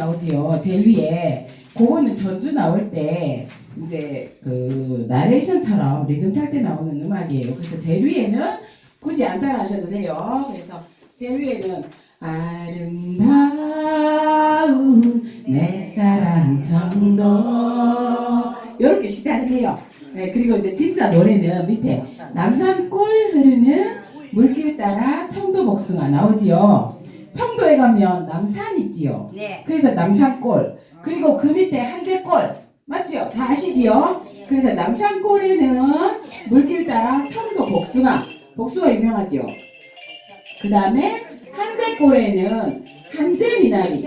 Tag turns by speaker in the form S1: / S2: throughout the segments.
S1: 나오지요. 제일 위에. 그거는 전주 나올 때 이제 그 나레이션처럼 리듬 탈 때 나오는 음악이에요. 그래서 제일 위에는 굳이 안 따라 하셔도 돼요. 그래서 제일 위에는 아름다운 내 사랑 정도 이렇게 시작을 해요. 네, 그리고 이제 진짜 노래는 밑에 남산골 흐르는 물길 따라 청도 복숭아 나오지요. 청도에 가면 남산 있지요.
S2: 네.
S1: 그래서 남산골 그리고 그 밑에 한제골 맞지요? 다 아시지요? 그래서 남산골에는 물길 따라 청도 복숭아 복숭아 유명하지요. 그 다음에 한제골에는 한제미나리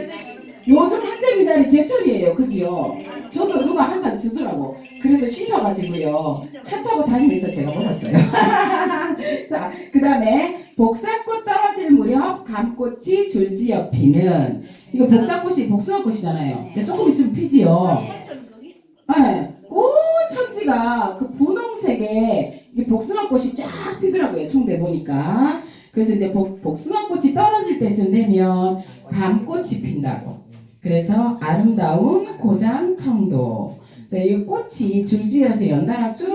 S1: 요즘 한제미나리 제철이에요. 그지요? 저도 누가 한 단 주더라고. 그래서 씻어가지고요. 차 타고 다니면서 제가 먹었어요. 자, 그 다음에 복사꽃 떨어질 무렵 감꽃이 줄지어 피는 이거 복사꽃이 복숭아꽃이잖아요. 근데 조금 있으면 피지요. 네, 꽃천지가 그 분홍색에 복숭아꽃이 쫙 피더라고요. 총대 보니까. 그래서 이제 복, 복숭아꽃이 떨어질 때쯤 되면 감꽃이 핀다고. 그래서 아름다운 고장 청도. 자, 이 꽃이 줄지어서 연달아 쭉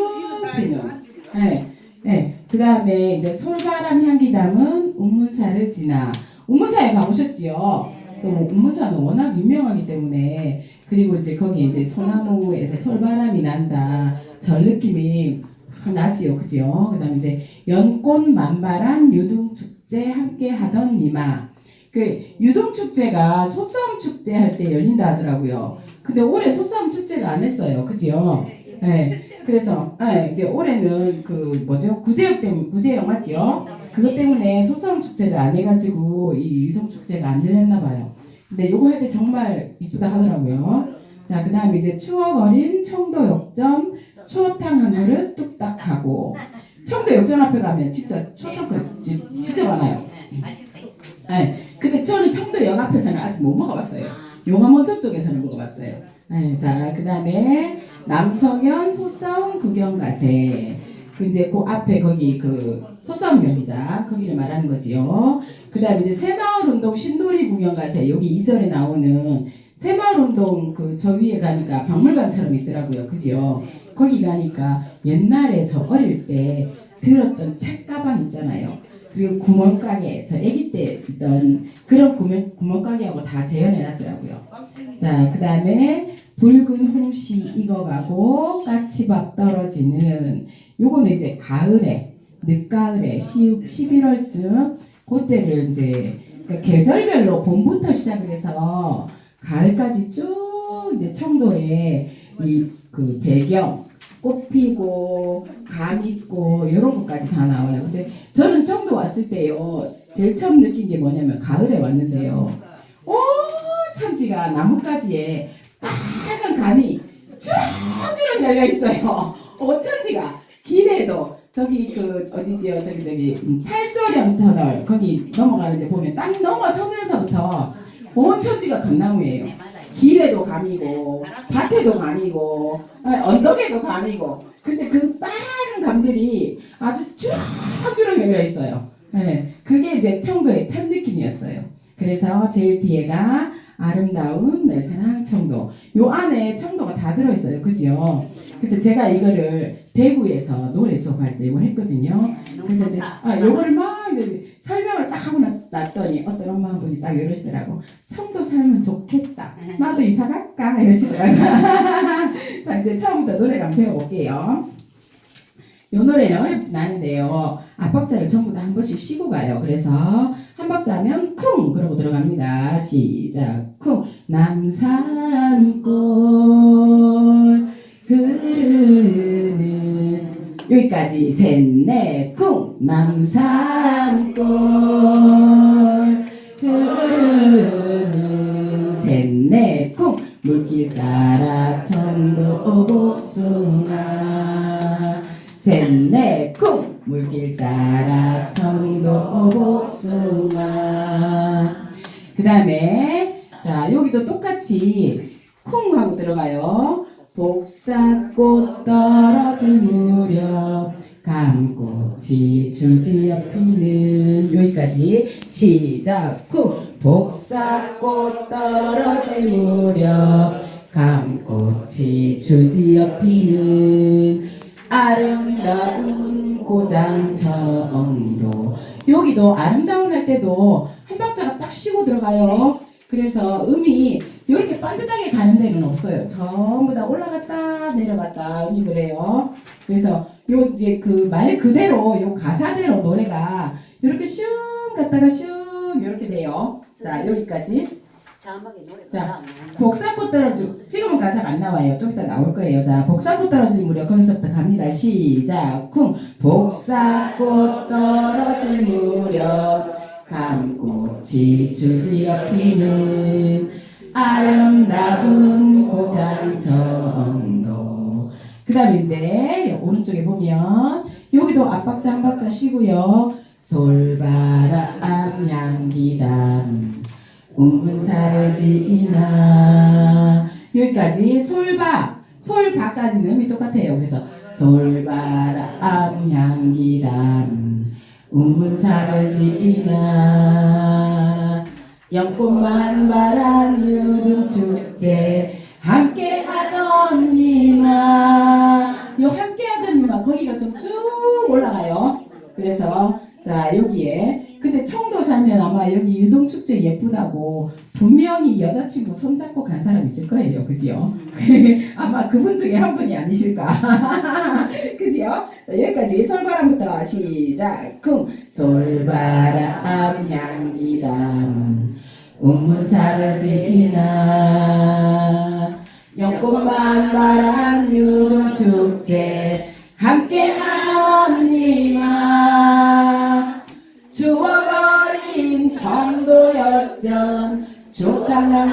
S1: 피는. 네, 네. 그 다음에 이제 솔바람 향기 담은 운문사를 지나. 운문사에 가보셨지요? 또 운문사는 워낙 유명하기 때문에 그리고 이제 거기 이제 소나무에서 솔바람이 난다. 절 느낌이 확 나지요, 그죠? 그다음에 이제 연꽃 만발한 유등 축제 함께 하던 니마. 그 유등 축제가 소싸움 축제 할 때 열린다 하더라고요. 근데 올해 소싸움 축제를 안 했어요, 그죠? 네. 그래서 네, 이제 올해는 그 뭐죠? 구제역 때문에 구제역 맞죠? 그것 때문에 소싸움 축제를 안 해가지고 이 유등 축제가 안 열렸나 봐요. 근데 요거 할 때 정말 이쁘다 하더라고요. 자, 그 다음에 이제 추억 어린 청도 역전 추어탕 한 그릇 뚝딱 하고 청도 역전 앞에 가면 진짜 추어탕 그릇 지- 진짜 많아요.
S2: 네, 맛있어요.
S1: 네, 근데 저는 청도 역 앞에서는 아직 못 먹어봤어요. 용암원전 쪽에서는 먹어봤어요. 네, 자, 그 다음에 남성현 소싸움 구경 가세. 그 이제 그 앞에 거기 그 소싸움 경기장 거기를 말하는 거지요. 그 다음에 이제 새마을 운동 신도리 구경 가세. 여기 이절에 나오는 새마을 운동 그 저 위에 가니까 박물관처럼 있더라고요. 그죠? 거기 가니까 옛날에 저 어릴 때 들었던 책 가방 있잖아요. 그리고 구멍가게 저 아기 때 있던 그런 구멍, 구멍가게하고 다 재현해 놨더라고요. 자, 그 다음에 붉은 홍시 익어가고 까치밥 떨어지는 요거는 이제 가을에 늦가을에 10, 11월쯤 그때를 이제 그 계절별로 봄부터 시작을 해서 가을까지 쭉 이제 청도에 이 그 배경 꽃 피고 감 있고 이런 것까지 다 나와요. 근데 저는 청도 왔을 때요 제일 처음 느낀 게 뭐냐면 가을에 왔는데요. 오 천지가 나뭇가지에 빨간 감이 쭉 열려 있어요. 어천지가 길에도 저기 그 어디지요 저기 저기 음, 팔조령 터널 거기 넘어가는데 보면 딱 넘어서면서부터 온 천지가 감나무예요. 길에도 감이고 밭에도 감이고 어, 언덕에도 감이고 근데 그 빨간 감들이 아주 쭈락쭈락 열려 있어요. 네, 그게 이제 청도의 첫 느낌이었어요. 그래서 제일 뒤에가 아름다운 내 사랑 청도. 요 안에 청도가 다 들어있어요. 그죠? 그래서 제가 이거를 대구에서 노래 수업할 때 이걸 했거든요. 그래서 이제. 아, 요거를 막 이제 설명을 딱 하고 났- 났더니 어떤 엄마 한 분이 딱 이러시더라고. 청도 살면 좋겠다. 나도 이사 갈까? 이러시더라고. 자, 이제 처음부터 노래를 한번 배워볼게요. 요 노래는 어렵진 않은데요. 앞박자를 전부 다 한 번씩 쉬고 가요. 그래서 한 박자면 쿵! 그러고 들어갑니다. 시작. 쿵! 남산골 흐르는 여기까지 셋넷 쿵! 남산골 흐르는 셋넷 쿵! 물길 따라 청도 복숭 길 따라 청도 복숭아 그 다음에 자 여기도 똑같이 쿵 하고 들어가요. 복사꽃 떨어질 무렵 감꽃이 줄지어 피는. 여기까지 시작. 쿵. 복사꽃 떨어질 무렵 감꽃이 줄지어 피는. 아름다운 고장 청도 여기도 아름다운 할 때도 한 박자가 딱 쉬고 들어가요. 그래서 음이 이렇게 반듯하게 가는 데는 없어요. 전부 다 올라갔다 내려갔다 음이 그래요. 그래서 요 이제 그 말 그대로 요 가사대로 노래가 이렇게 슝 갔다가 슝 이렇게 돼요. 자 여기까지
S2: 노래
S1: 자,
S2: 안 나온다.
S1: 복사꽃 떨어지 지금은 가사가 안 나와요. 좀 이따 나올 거예요. 자 복사꽃 떨어질 무렵 거기서부터 갑니다. 시작 쿵 복사꽃 떨어질 무렵 감꽃이 줄지어 피는 아름다운 고장정도 그 다음에 이제 오른쪽에 보면 여기도 앞박자 한 박자 쉬고요 솔바람 향기 담 운분사를 지나. 여기까지 솔바 솔바까지는 음이 똑같아요. 그래서 솔바람 향기담 운분사를 지나. 연꽃만 바란 유등 축제 함께 하던 니마. 요 함께 하던 니마 거기가 좀 쭉 올라가요. 그래서 자 여기에 아마 여기 유동 축제 예쁘다고 분명히 여자친구 손잡고 간 사람 있을 거예요. 그지요? 아마 그분 중에 한 분이 아니실까? 그지요? 자 여기까지 솔바람부터 시작 쿵. 솔바람 향기담 운문사를 지나. 연꽃만 바란 유동 축제 함께하는 니마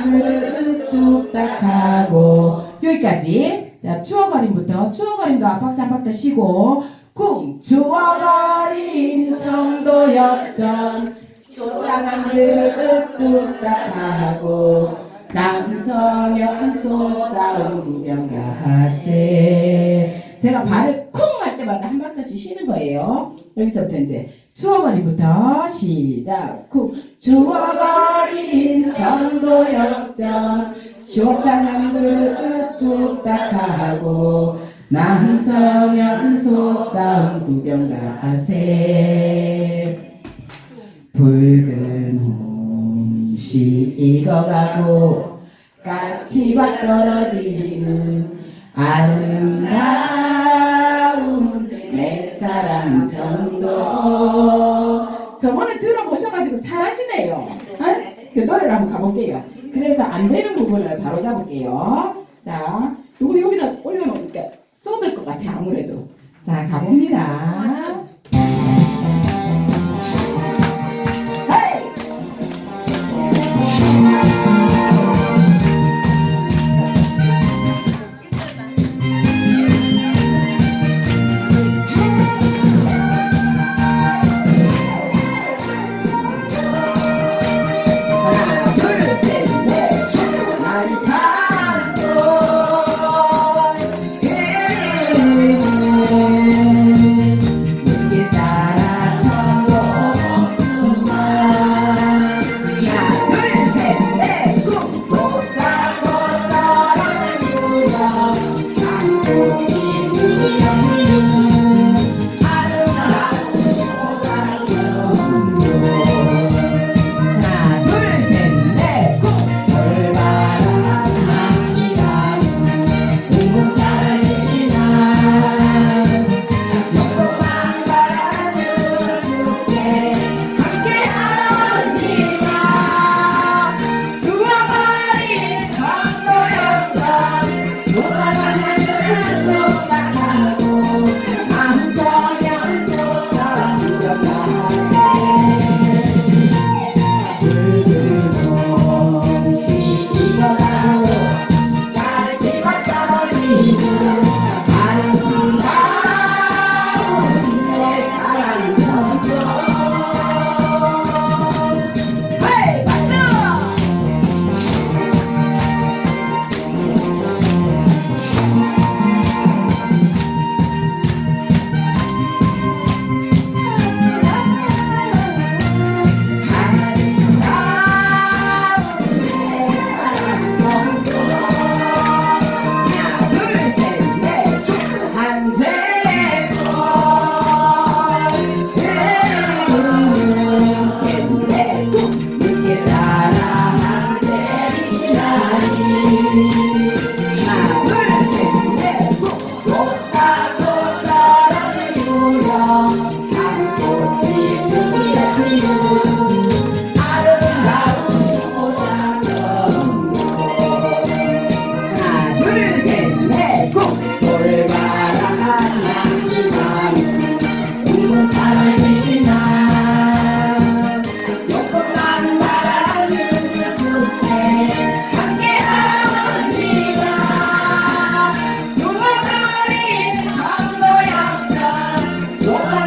S1: 그릇 뚝딱하고. 여기까지. 자 추억어린부터 추억어린도 앞박자 앞박자 쉬고. 쿵 추억어린 청도 역전 조탕한 그릇 뚝딱하고. 남성연 소싸움 구경 가세. 제가 발을 쿵 할 때마다 한 박자씩 쉬는 거예요. 여기서부터 이제 추억어린부터 시작. 쿵. 추억어린 청도 역전. 쇼탕한 그릇 뚝딱하고 남성연 소싸움 구경 가세. 붉은 홍시 익어가고 까치밭 떨어지는 아름다운 내 사랑 정도. 저번에 들어보셔가지고 잘하시네요. 어? 그 노래를 한번 가볼게요. 그래서 안 되는 부분을 바로 잡을게요. 자 요거 여기다 올려놓으니까 쏟을 것 같아 아무래도. 자 가봅니다 전